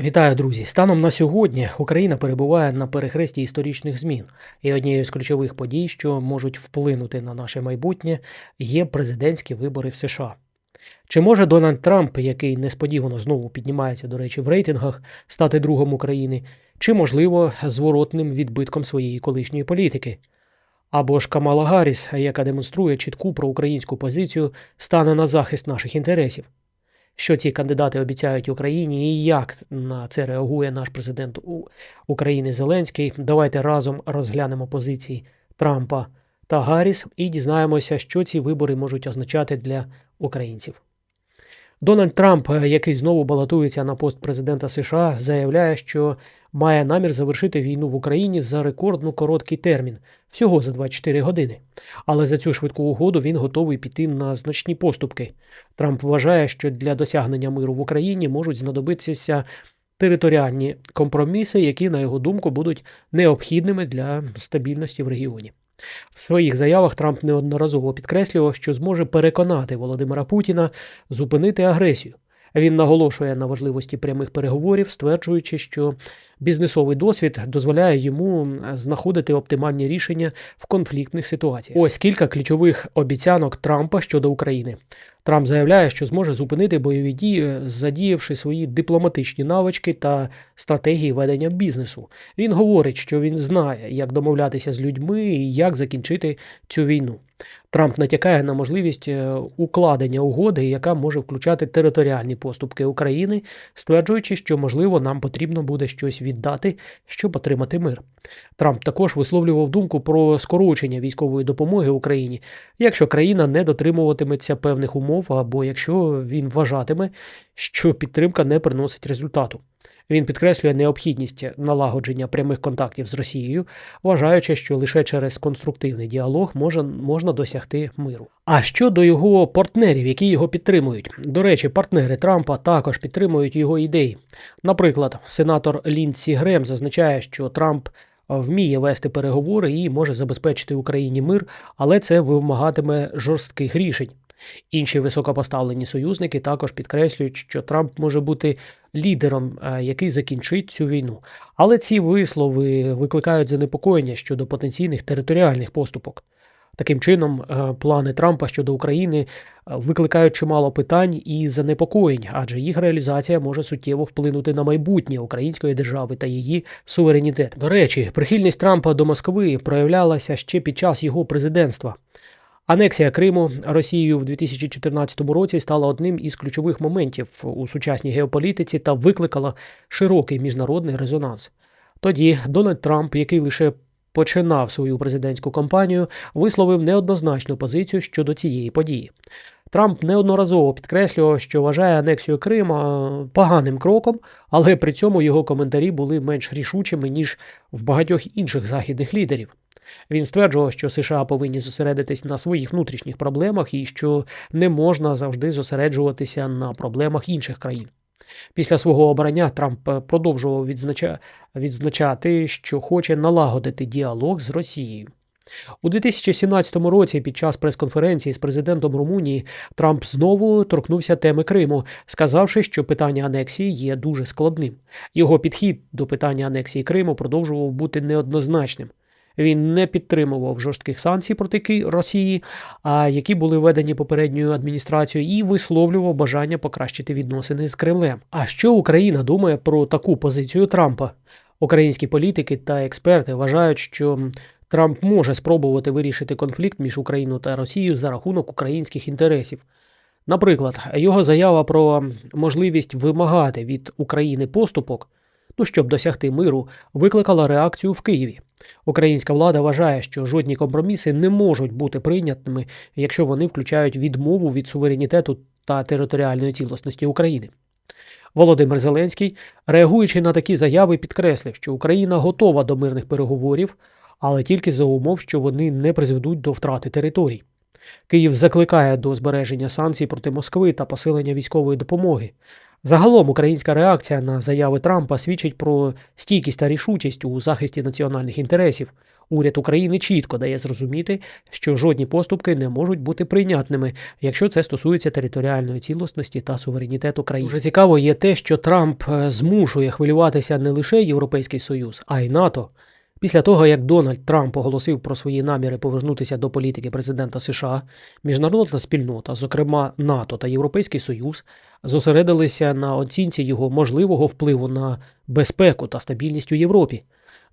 Вітаю, друзі! Станом на сьогодні Україна перебуває на перехресті історичних змін, і однією з ключових подій, що можуть вплинути на наше майбутнє, є президентські вибори в США. Чи може Дональд Трамп, який несподівано знову піднімається, до речі, в рейтингах, стати другом України, чи, можливо, зворотним відбитком своєї колишньої політики? Або ж Камала Гарріс, яка демонструє чітку проукраїнську позицію, стане на захист наших інтересів? Що ці кандидати обіцяють Україні, і як на це реагує наш президент України Зеленський. Давайте разом розглянемо позиції Трампа та Гарріс і дізнаємося, що ці вибори можуть означати для українців. Дональд Трамп, е, який знову балотується на пост президента США, заявляє, що має намір завершити війну в Україні за рекордно короткий термін всього за 24 години. Але за цю швидку угоду він готовий піти на значні поступки. Трамп вважає, що для досягнення миру в Україні можуть знадобитися територіальні компроміси, які, на його думку, будуть необхідними для стабільності в регіоні. В своїх заявах Трамп неодноразово підкреслював, що зможе переконати Володимира Путіна зупинити агресію. Він наголошує на важливості прямих переговорів, стверджуючи, що бізнесовий досвід дозволяє йому знаходити оптимальні рішення в конфліктних ситуаціях. Ось кілька ключових обіцянок Трампа щодо України. Трамп заявляє, що зможе зупинити бойові дії, задіявши свої дипломатичні навички та стратегії ведення бізнесу. Він говорить, що він знає, як домовлятися з людьми і як закінчити цю війну. Трамп натякає на можливість е, укладення угоди, яка може включати територіальні поступки України, стверджуючи, що можливо нам потрібно буде щось віддати, щоб отримати мир. Трамп також висловлював думку про скорочення військової допомоги Україні, якщо країна не дотримуватиметься певних умов, або якщо він вважатиме, що підтримка не приносить результату. Він підкреслює необхідність налагодження прямих контактів з Росією, вважаючи, що лише через конструктивний діалог може, можна досягти миру. А щодо його партнерів, які його підтримують, до речі, партнери Трампа також підтримують його ідеї. Наприклад, сенатор Ліндсі Грем зазначає, що Трамп вміє вести переговори і може забезпечити Україні мир, але це вимагатиме жорстких рішень. Інші високопоставлені союзники також підкреслюють, що Трамп може бути лідером, е, який закінчить цю війну. Але ці вислови викликають занепокоєння щодо потенційних територіальних поступок. Таким чином, е, плани Трампа щодо України е, викликають чимало питань і занепокоєнь, адже їх реалізація може суттєво вплинути на майбутнє української держави та її суверенітет. До речі, прихильність Трампа до Москви проявлялася ще під час його президентства. Анексія Криму Росією в 2014 році стала одним із ключових моментів у сучасній геополітиці та викликала широкий міжнародний резонанс. Тоді Дональд Трамп, який лише починав свою президентську кампанію, висловив неоднозначну позицію щодо цієї події. Трамп неодноразово підкреслював, що вважає анексію Крима поганим кроком, але при цьому його коментарі були менш рішучими ніж в багатьох інших західних лідерів. Він стверджував, що США повинні зосередитись на своїх внутрішніх проблемах і що не можна завжди зосереджуватися на проблемах інших країн. Після свого обрання Трамп продовжував відзнача... відзначати, що хоче налагодити діалог з Росією. У 2017 році під час прес-конференції з президентом Румунії Трамп знову торкнувся теми Криму, сказавши, що питання анексії є дуже складним. Його підхід до питання анексії Криму продовжував бути неоднозначним. Він не підтримував жорстких санкцій проти Росії, а які були введені попередньою адміністрацією, і висловлював бажання покращити відносини з Кремлем. А що Україна думає про таку позицію Трампа? Українські політики та експерти вважають, що Трамп може спробувати вирішити конфлікт між Україною та Росією за рахунок українських інтересів. Наприклад, його заява про можливість вимагати від України поступок, ну щоб досягти миру, викликала реакцію в Києві. Українська влада вважає, що жодні компроміси не можуть бути прийнятними, якщо вони включають відмову від суверенітету та територіальної цілісності України. Володимир Зеленський, реагуючи на такі заяви, підкреслив, що Україна готова до мирних переговорів, але тільки за умов, що вони не призведуть до втрати територій. Київ закликає до збереження санкцій проти Москви та посилення військової допомоги. Загалом українська реакція на заяви Трампа свідчить про стійкість та рішучість у захисті національних інтересів. Уряд України чітко дає зрозуміти, що жодні поступки не можуть бути прийнятними, якщо це стосується територіальної цілісності та суверенітету країни. Дуже цікаво є те, що Трамп е, змушує хвилюватися не лише Європейський Союз, а й НАТО. Після того, як Дональд Трамп оголосив про свої наміри повернутися до політики президента США, міжнародна спільнота, зокрема НАТО та Європейський Союз, зосередилися на оцінці його можливого впливу на безпеку та стабільність у Європі.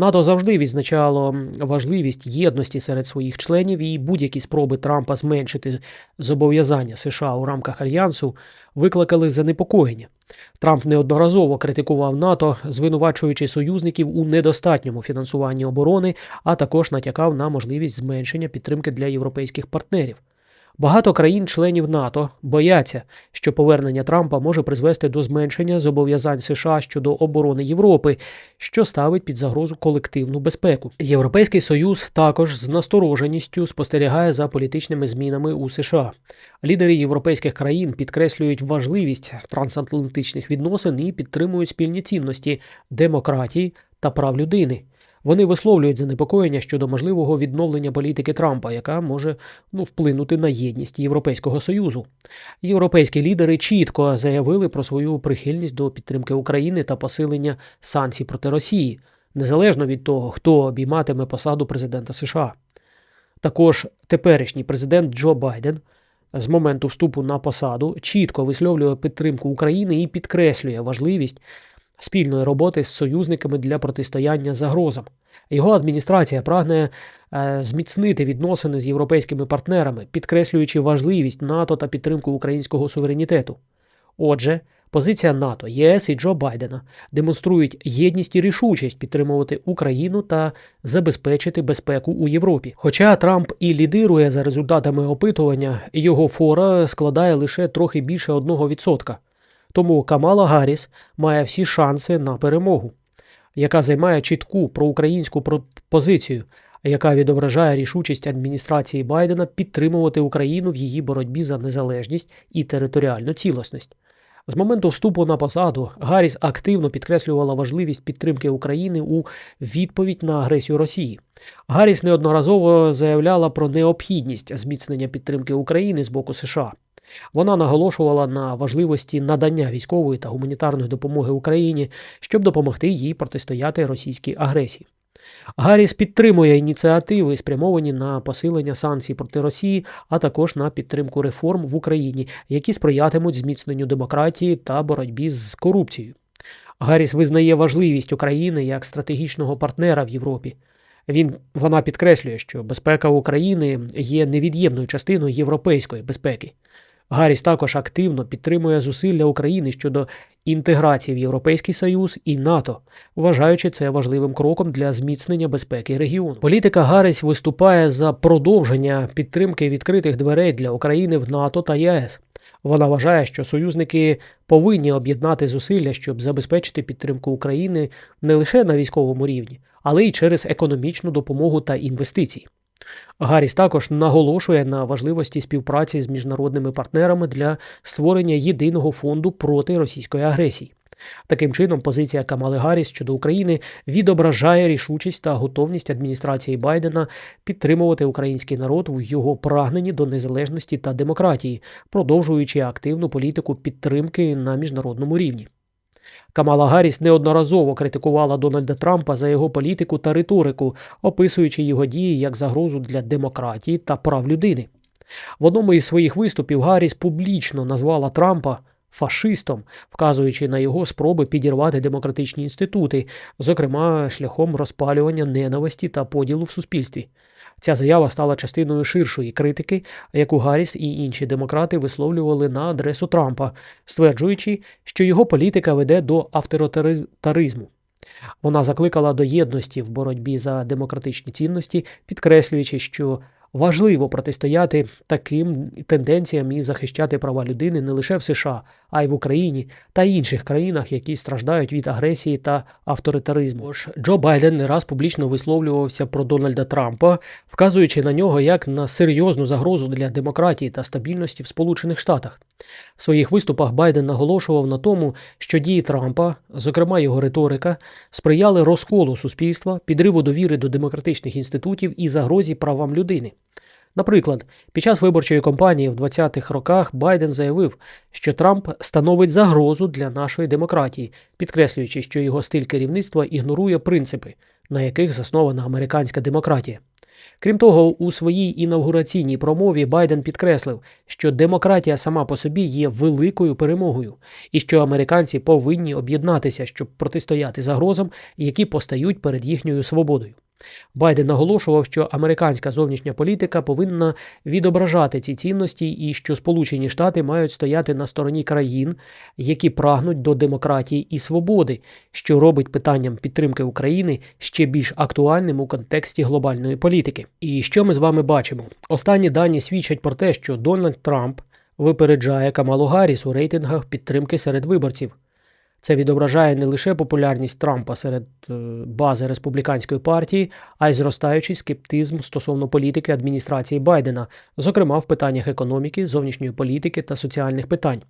НАТО завжди відзначало важливість єдності серед своїх членів і будь-які спроби Трампа зменшити зобов'язання США у рамках альянсу викликали занепокоєння. Трамп неодноразово критикував НАТО, звинувачуючи союзників у недостатньому фінансуванні оборони, а також натякав на можливість зменшення підтримки для європейських партнерів. Багато країн-членів НАТО бояться, що повернення Трампа може призвести до зменшення зобов'язань США щодо оборони Європи, що ставить під загрозу колективну безпеку. Європейський союз також з настороженістю спостерігає за політичними змінами у США. Лідери європейських країн підкреслюють важливість трансатлантичних відносин і підтримують спільні цінності демократії та прав людини. Вони висловлюють занепокоєння щодо можливого відновлення політики Трампа, яка може ну, вплинути на єдність Європейського союзу. Європейські лідери чітко заявили про свою прихильність до підтримки України та посилення санкцій проти Росії, незалежно від того, хто обійматиме посаду президента США. Також теперішній президент Джо Байден. З моменту вступу на посаду чітко висловлює підтримку України і підкреслює важливість спільної роботи з союзниками для протистояння загрозам. Його адміністрація прагне е, зміцнити відносини з європейськими партнерами, підкреслюючи важливість НАТО та підтримку українського суверенітету. Отже, позиція НАТО, ЄС і Джо Байдена демонструють єдність і рішучість підтримувати Україну та забезпечити безпеку у Європі. Хоча Трамп і лідирує за результатами опитування, його фора складає лише трохи більше 1%. Тому Камала Гарріс має всі шанси на перемогу, яка займає чітку проукраїнську позицію, яка відображає рішучість адміністрації Байдена підтримувати Україну в її боротьбі за незалежність і територіальну цілісність. З моменту вступу на посаду Гарріс активно підкреслювала важливість підтримки України у відповідь на агресію Росії. Гарріс неодноразово заявляла про необхідність зміцнення підтримки України з боку США. Вона наголошувала на важливості надання військової та гуманітарної допомоги Україні, щоб допомогти їй протистояти російській агресії. Гарріс підтримує ініціативи, спрямовані на посилення санкцій проти Росії, а також на підтримку реформ в Україні, які сприятимуть зміцненню демократії та боротьбі з корупцією. Гарріс визнає важливість України як стратегічного партнера в Європі. Він вона підкреслює, що безпека України є невід'ємною частиною європейської безпеки. Гарріс також активно підтримує зусилля України щодо інтеграції в Європейський Союз і НАТО, вважаючи це важливим кроком для зміцнення безпеки регіону. Політика Гарріс виступає за продовження підтримки відкритих дверей для України в НАТО та ЄС. Вона вважає, що союзники повинні об'єднати зусилля, щоб забезпечити підтримку України не лише на військовому рівні, але й через економічну допомогу та інвестиції. Гарріс також наголошує на важливості співпраці з міжнародними партнерами для створення єдиного фонду проти російської агресії. Таким чином, позиція Камали Гарріс щодо України відображає рішучість та готовність адміністрації Байдена підтримувати український народ у його прагненні до незалежності та демократії, продовжуючи активну політику підтримки на міжнародному рівні. Камала Гарріс неодноразово критикувала Дональда Трампа за його політику та риторику, описуючи його дії як загрозу для демократії та прав людини. В одному із своїх виступів Гарріс публічно назвала Трампа фашистом, вказуючи на його спроби підірвати демократичні інститути, зокрема шляхом розпалювання ненависті та поділу в суспільстві. Ця заява стала частиною ширшої критики, яку Гарріс і інші демократи висловлювали на адресу Трампа, стверджуючи, що його політика веде до авторитаризму. Вона закликала до єдності в боротьбі за демократичні цінності, підкреслюючи, що Важливо протистояти таким тенденціям і захищати права людини не лише в США, а й в Україні та інших країнах, які страждають від агресії та авторитаризму. Джо Байден не раз публічно висловлювався про Дональда Трампа, вказуючи на нього як на серйозну загрозу для демократії та стабільності в Сполучених Штатах. В своїх виступах Байден наголошував на тому, що дії Трампа, зокрема його риторика, сприяли розколу суспільства, підриву довіри до демократичних інститутів і загрозі правам людини. Наприклад, під час виборчої кампанії в 20-х роках Байден заявив, що Трамп становить загрозу для нашої демократії, підкреслюючи, що його стиль керівництва ігнорує принципи, на яких заснована американська демократія. Крім того, у своїй інавгураційній промові Байден підкреслив, що демократія сама по собі є великою перемогою, і що американці повинні об'єднатися, щоб протистояти загрозам, які постають перед їхньою свободою. Байден наголошував, що американська зовнішня політика повинна відображати ці цінності, і що Сполучені Штати мають стояти на стороні країн, які прагнуть до демократії і свободи, що робить питанням підтримки України ще більш актуальним у контексті глобальної політики. І що ми з вами бачимо? Останні дані свідчать про те, що Дональд Трамп випереджає Камалу Гарріс у рейтингах підтримки серед виборців. Це відображає не лише популярність Трампа серед е, бази республіканської партії, а й зростаючий скептизм стосовно політики адміністрації Байдена, зокрема в питаннях економіки, зовнішньої політики та соціальних питань.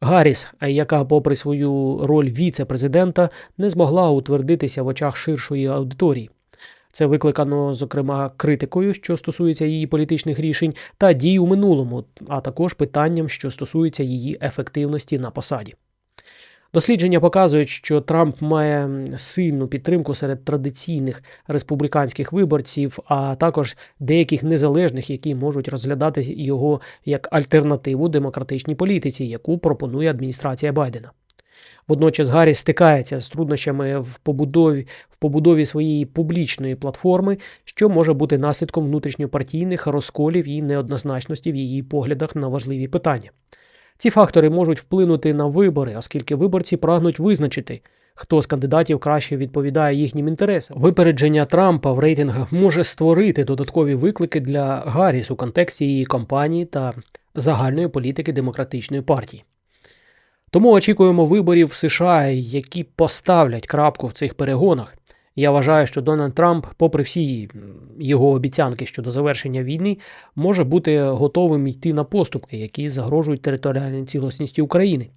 Гарріс, яка, попри свою роль віце-президента, не змогла утвердитися в очах ширшої аудиторії. Це викликано, зокрема, критикою, що стосується її політичних рішень, та дій у минулому, а також питанням, що стосується її ефективності на посаді. Дослідження показують, що Трамп має сильну підтримку серед традиційних республіканських виборців, а також деяких незалежних, які можуть розглядати його як альтернативу демократичній політиці, яку пропонує адміністрація Байдена. Водночас Гарріс стикається з труднощами в побудові в побудові своєї публічної платформи, що може бути наслідком внутрішньопартійних розколів і неоднозначності в її поглядах на важливі питання. Ці фактори можуть вплинути на вибори, оскільки виборці прагнуть визначити, хто з кандидатів краще відповідає їхнім інтересам. Випередження Трампа в рейтингах може створити додаткові виклики для Гарріс у контексті її кампанії та загальної політики демократичної партії. Тому очікуємо виборів в США, які поставлять крапку в цих перегонах. Я вважаю, що Дональд Трамп, попри всі його обіцянки щодо завершення війни, може бути готовим йти на поступки, які загрожують територіальній цілісності України.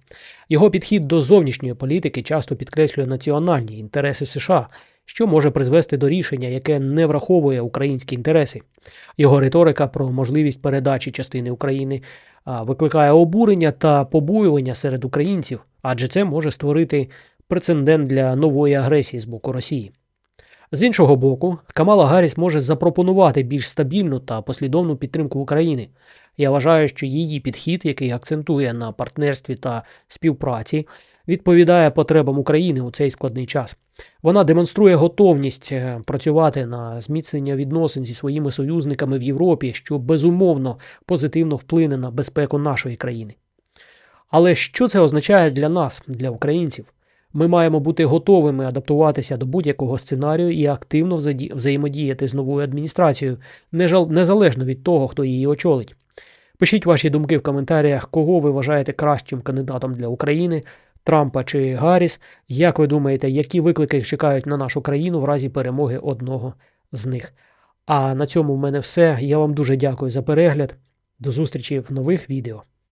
Його підхід до зовнішньої політики часто підкреслює національні інтереси США, що може призвести до рішення, яке не враховує українські інтереси. Його риторика про можливість передачі частини України викликає обурення та побоювання серед українців, адже це може створити прецедент для нової агресії з боку Росії. З іншого боку, Камала Гарріс може запропонувати більш стабільну та послідовну підтримку України. Я вважаю, що її підхід, який акцентує на партнерстві та співпраці, відповідає потребам України у цей складний час. Вона демонструє готовність е, працювати на зміцнення відносин зі своїми союзниками в Європі, що безумовно позитивно вплине на безпеку нашої країни. Але що це означає для нас, для українців? Ми маємо бути готовими адаптуватися до будь-якого сценарію і активно взаємодіяти з новою адміністрацією, незалежно від того, хто її очолить. Пишіть ваші думки в коментарях, кого ви вважаєте кращим кандидатом для України, Трампа чи Гарріс. Як ви думаєте, які виклики чекають на нашу країну в разі перемоги одного з них? А на цьому в мене все. Я вам дуже дякую за перегляд. До зустрічі в нових відео.